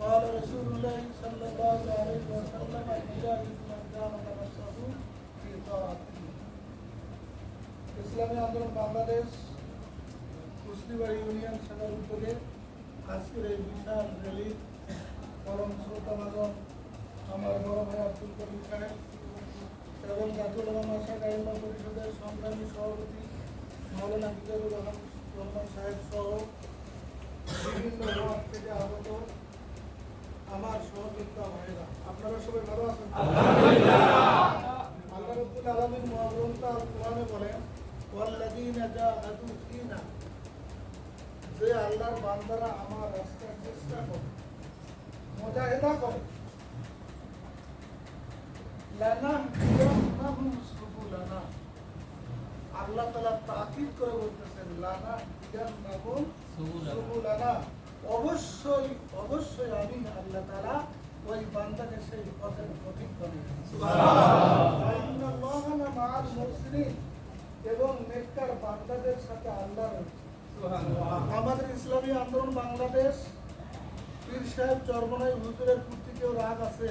قال رسول الله صلى الله عليه وسلم الجاهد من جاهد نفسه في طاعة الله ইসলামী আন্দোলন বাংলাদেশ মুসলিম ইউনিয়ন শাখার উদ্যোগে আজকের এই বিশাল র্যালি পরম শ্রোতামাগম আমার বড় ভাই আব্দুল করিম সাহেব, এবং জাতীয় শাহ আইনবা পরিষদের সংগ্রামী সভাপতি মৌলানা হিজাবুর রহমান সাহেব সহ বিভিন্ন ওয়ার্ড থেকে আগত আমার সহযোগিতা ভাইরা আপনারা সবাই ভালো আছেন? আল্লাহ রব্বুল আলামিন মহাগ্রন্থ কোরআনে বলেন, ওয়াল্লাযীনা জাহাদু ফীনা যে আল্লাহর বান্দারা আমার রাস্তায় চেষ্টা করে মুজাহিদা করে। লানাহদিয়ান্নাহুম আল্লাহ তাআলা তাকিদ করে বলতেছেন সুবুলানা। অবশ্যই অবশ্যই আমি আল্লাহ তাআলা ওই বান্দাকে সেই পথের পথিক করে আমাদের ইসলামী আন্দোলন বাংলাদেশ পীর সাহেব চরমনাই হুজুরের প্রতি কেউ রাগ আছে?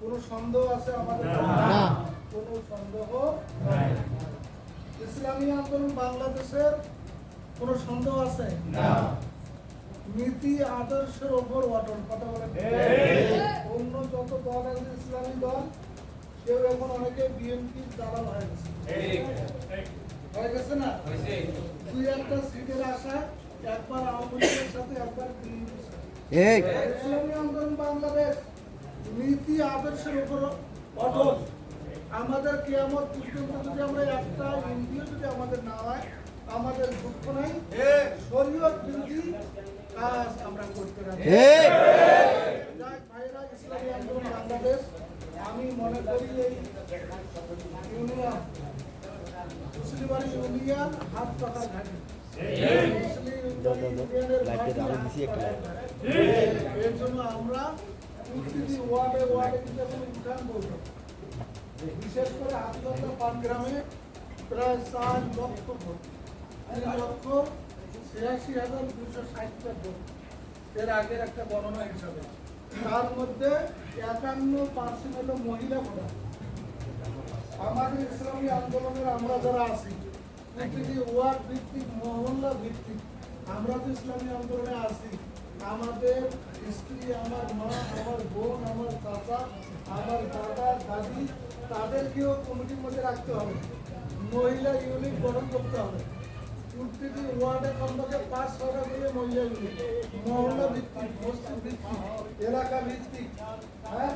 কোনো সন্দেহ আছে আমাদের? না। কোনো সন্দেহ নাই। ইসলামী আন্দোলন বাংলাদেশের কোনো সন্দেহ আছে? নীতি আদর্শের ওপর অটল কথা বলে অন্য যত দল আছে ইসলামী দল কেউ এখন অনেকে বিএনপির দালাল হয়ে গেছে। হয়ে গেছে না? দুই একটা সিটের আশা একবার আওয়ামী লীগের সাথে একবার ইসলামী আন্দোলন বাংলাদেশ নীতি আদর্শের উপর অটল। আমাদের কেয়ামত পর্যন্ত যদি আমরা একটা ইন্ডিয়া যদি আমাদের না হয় আমাদের দুঃখ নাই। শরীয়ত বিরোধী কাজ আমরা করতে যাক ভাইরা ইসলামী আন্দোলন বাংলাদেশ আমি মনে করি এই ইউনিয়ন মুসলিমারি ইউনিয়ন হাত পাতার ঘাটি মুসলিম ইউনিয়নের লাইটটা ঘাটি আলো দিছি হাত ঘাটি। এর জন্য আমরা প্রতিটি ওয়ার্ডে ওয়ার্ডে কিন্তু এখন উঠান বলব বিশেষ করে হাতগন্ধা পান প্রায় চার লক্ষ ভোট। তিন লক্ষ ছিয়াশি হাজার দুশো ষাটটা ভোট। এর আগের একটা গণনা হিসাবে। তার মধ্যে একান্ন পার্সেন্ট হলো মহিলা ভোটার। আমাদের ইসলামী আন্দোলনের আমরা যারা আছি প্রতিটি ওয়ার্ড ভিত্তিক, মহল্লা ভিত্তিক। আমরা তো ইসলামী আন্দোলনে আছি। আমাদের স্ত্রী, আমার মা, আমার বোন, আমার চাচা, আমার দাদা, দাদি, তাদেরকেও কমিটির মধ্যে রাখতে হবে। মহিলা ইউনিট গঠন করতে হবে। প্রতিটি ওয়ার্ডে কমপক্ষে পাঁচ, ছটা করে মহিলা ইউনিট। মহল্লা ভিত্তিক, মসজিদ ভিত্তিক, এলাকা ভিত্তিক। হ্যাঁ?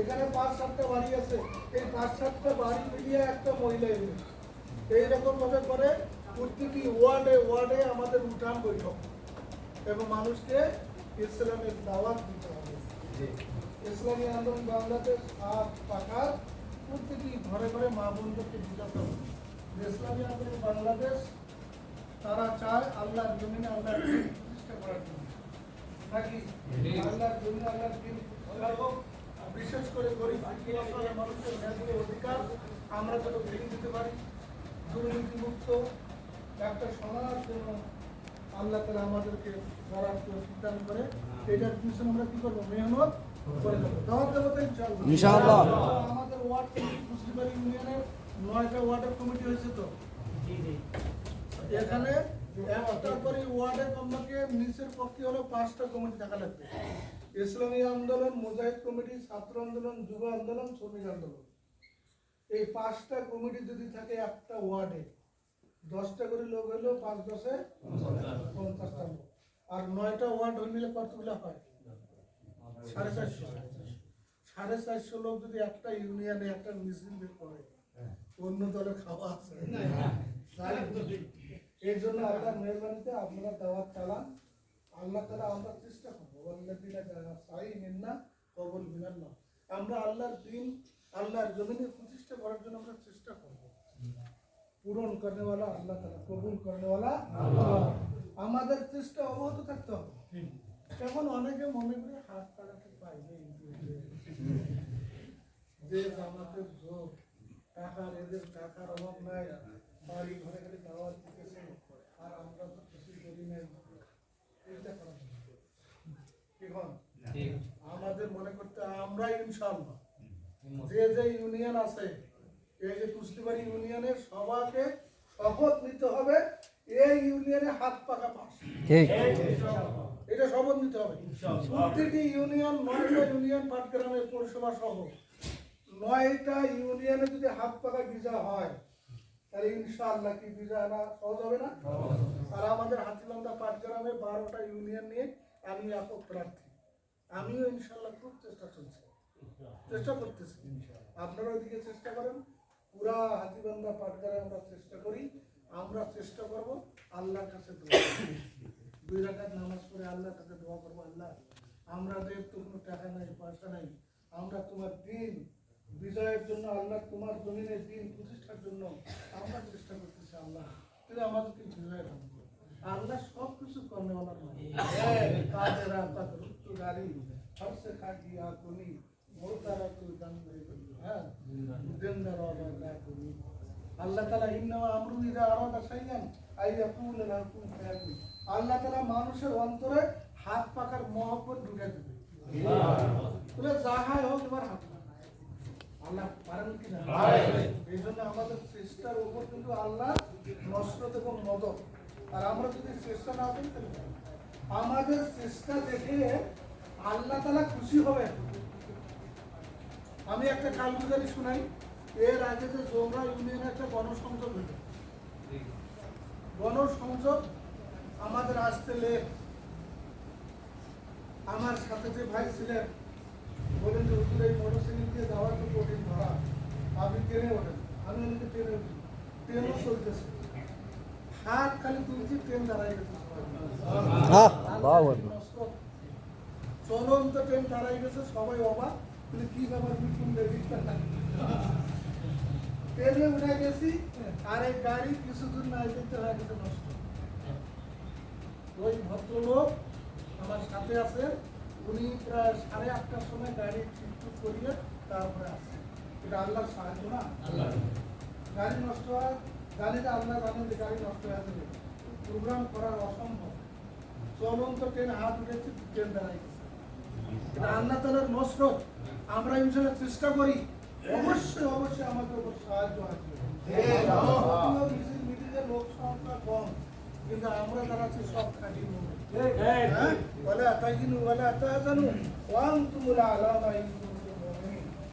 এখানে পাঁচ, সাতটা বাড়ি আছে। এই পাঁচ, সাতটা বাড়ি মিলিয়ে একটা মহিলা ইউনিট। এইরকম ভাবে করে প্রতিটি ওয়ার্ডে ওয়ার্ডে আমাদের উঠান বৈঠক এবং মানুষকে ইসলামের দাওয়াত দিতে হবে। ইসলামী আন্দোলন বাংলাদেশ আর পাকার প্রতিটি ঘরে ঘরে মা বোনদেরকে বুঝাতে হবে ইসলামী আন্দোলন বাংলাদেশ তারা চায় আল্লাহর জমিনে আল্লাহর দিন প্রতিষ্ঠা করার জন্য। নাকি আল্লাহর জমিনে আল্লাহর দিন বিশেষ করে গরিব মানুষের ন্যায্য অধিকার আমরা যেন ফিরে দিতে পারি। দুর্নীতিমুক্ত একটা সমাজ জন্য আল্লাহ তালা আমাদেরকে সিদ্ধান্ত করে এটার পিছনে আমরা কি করব? মেহনত করে যাব দাওয়াত দেবো তো ইনশাআল্লাহ। ইনশাআল্লাহ। আমাদের ওয়ার্ড কমিটি ইউনিয়নের নয়টা ওয়ার্ডের কমিটি হয়েছে তো? এখানে একটা করে ওয়ার্ডে কমপক্ষে নিচের পক্ষে হলো পাঁচটা কমিটি থাকা লাগবে। ইসলামী আন্দোলন মুজাহিদ কমিটি ছাত্র আন্দোলন যুব আন্দোলন শ্রমিক আন্দোলন। এই পাঁচটা কমিটি যদি থাকে একটা ওয়ার্ডে, দশটা করে লোক হইল পাঁচ, দশে পঞ্চাশটা লোক। আর নয়টা ওয়ার্ড হইলে কতগুলো হয়? সাড়ে চারশো। সাড়ে চারশো লোক যদি একটা ইউনিয়নে একটা মিছিল করে, অন্য দলের খাওয়া আছে। এর জন্য আল্লাহর মেহরবানিতে আপনারা দাওয়াত চালান। আল্লাহ তালা আমরা চেষ্টা করব। আল্লাহ সাই নিন্না কবল মিনাল্লাহ আমরা আল্লাহর দিন আল্লাহর জমিনে প্রতিষ্ঠা করার জন্য আমরা চেষ্টা করব। পূরণ করেওয়ালা আল্লাহ তাআলা কবুল করেওয়ালা আমাদের চেষ্টা অব্যাহত থাকতে হবে। এখন অনেকে মনে করে হাত পাড়াতে পাইবে যে। জামাতের যোগ টাকা এদের টাকার অভাব নাই বাড়ি ঘরে ঘরে দাওয়াত দিতেছে আর আমরা তো কিছু করি নাই। এটা করা আমাদের মনে করতে আমরা ইনশাল্লাহ যে যে ইউনিয়ন আছে এই যে কুস্তিবাড়ি ইউনিয়নের সবাকে শপথ নিতে হবে এই ইউনিয়নে হাত পাকা পাস। এটা শপথ নিতে হবে। প্রতিটি ইউনিয়ন নয়টা ইউনিয়ন পাটগ্রামের পৌরসভা সহ নয়টা ইউনিয়নে যদি হাত পাকা ভিজা হয় তাহলে ইনশাআল্লাহ কি ভিজা আনা সহজ হবে না? আর আমাদের হাতিবান্ধা পাটগ্রামে বারোটা ইউনিয়ন নিয়ে আমি একক প্রার্থী। আমিও ইনশাআল্লাহ খুব চেষ্টা চলছে। চেষ্টা করতেছি। আপনারা ওইদিকে চেষ্টা করেন। পুরা হাতিবান্ধা পাটগ্রামে আমরা চেষ্টা করি। আমরা চেষ্টা করব আল্লাহর কাছে দোয়া দুই রাকাত নামাজ পড়ে আল্লাহর কাছে দোয়া করব আল্লাহ আমাদের তো কোনো টাকা নাই পয়সা নাই আমরা তোমার দিন বিজয়ের জন্য আল্লাহ তোমার জমিনের দিন প্রতিষ্ঠার জন্য আমরা চেষ্টা করতেছি আল্লাহ তুমি আমাদেরকে বিজয় দান আল্লাহ সব কিছু করনে ওনার কাদেরা কাদ রুত্তু গাড়ি সবসে খাকি আকুনি হ্যাঁ আল্লাহ তালা মানুষের অন্তরে হাত পাকার মহব্বত ঢুকে দেবে বলে যাহাই হোক এবার হাত। আল্লাহ পারেন কি না এই জন্য আমাদের চেষ্টার উপর কিন্তু আল্লাহ নসরত এবং মদত আর আমরা যদি চেষ্টা না করি আমাদের চেষ্টা দেখে আল্লাহ তালা খুশি হবে আমি একটা কালগুজারি শুনাই এর আগে যে জোমরা ইউনিয়নে একটা গণসংযোগ হলো গণসংযোগ আমাদের আসতে লেট আমার সাথে যে ভাই ছিলেন বলেন যে হুজুর এই মোটরসাইকেল দিয়ে যাওয়ার তো কঠিন ভাড়া আপনি ট্রেনে ওঠেন আমি ওনাকে ট্রেনে উঠি। ট্রেনও চলতেছে। হাত খালি তুলছি ট্রেন দাঁড়াই গেছে বাহ। চলন্ত ট্রেন দাঁড়াই গেছে সবাই অবাক। কি ব্যাপার বিপুল উঠে গেছি আর এই গাড়ি কিছু না যেতে হয়ে গেছে নষ্ট। ওই ভদ্রলোক আমার সাথে আছে উনি প্রায় সাড়ে আটটার সময় গাড়ি ঠিক করিয়ে তারপরে আসছে। এটা আল্লাহর সাহায্য না? গাড়ি নষ্ট হয় জানি যে আল্লাহ জানেন যে গাড়ি নষ্ট হয়ে যাবে। প্রোগ্রাম করা অসম্ভব। চলন্ত ট্রেন হাত উঠেছে ট্রেন দাঁড়াই গেছে। এটা আল্লাহ তালার নসরত। আমরা ইনশাল্লাহ চেষ্টা করি। অবশ্যই অবশ্যই আমাদের উপর সাহায্য আছে। মিছিল মিটিংয়ে লোক সংখ্যা কম কিন্তু আমরা তারা আছি সব খাটি। হ্যাঁ? ওয়ালা তাহিনু ওয়ালা তাহজানু ওয়া আনতুমুল আ'লাউনা